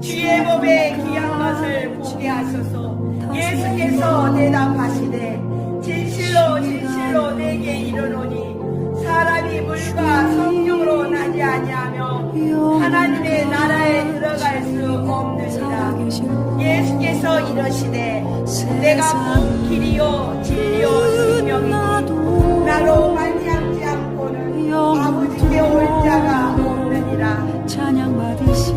주의 몸에 귀한 것을 보게 하소서. 예수께서 대답하시되 진실로 진실로 내게 이르노니 사람이 물과 성령으로 나지 아니하며 하나님의 나라에 들어갈 수 없느니라. 예수께서 이러시되 내가 본 길이요 진리요 생명이니 나로 찬양 받으시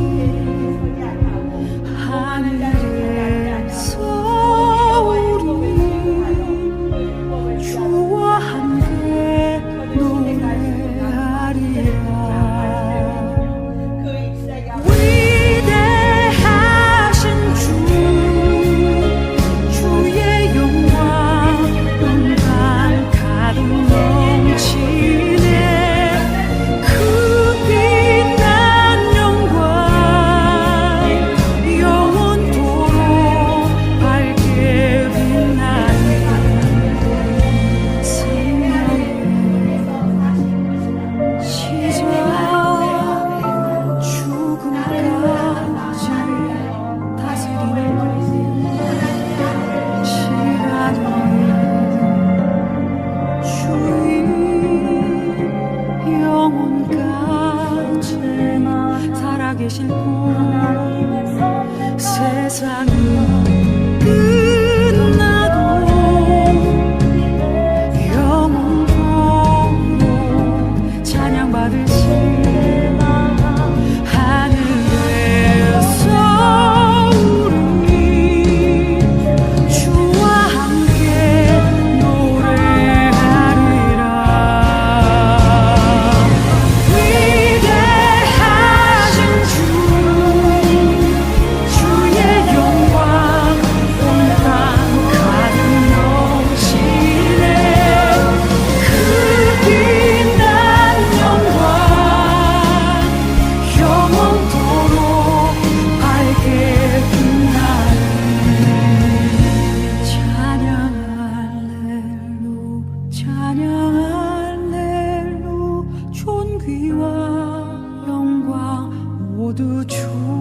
하늘 하기 싫고 세상이 独处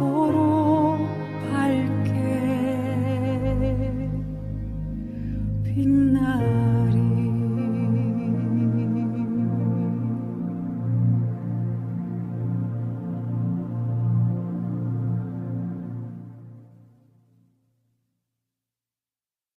for.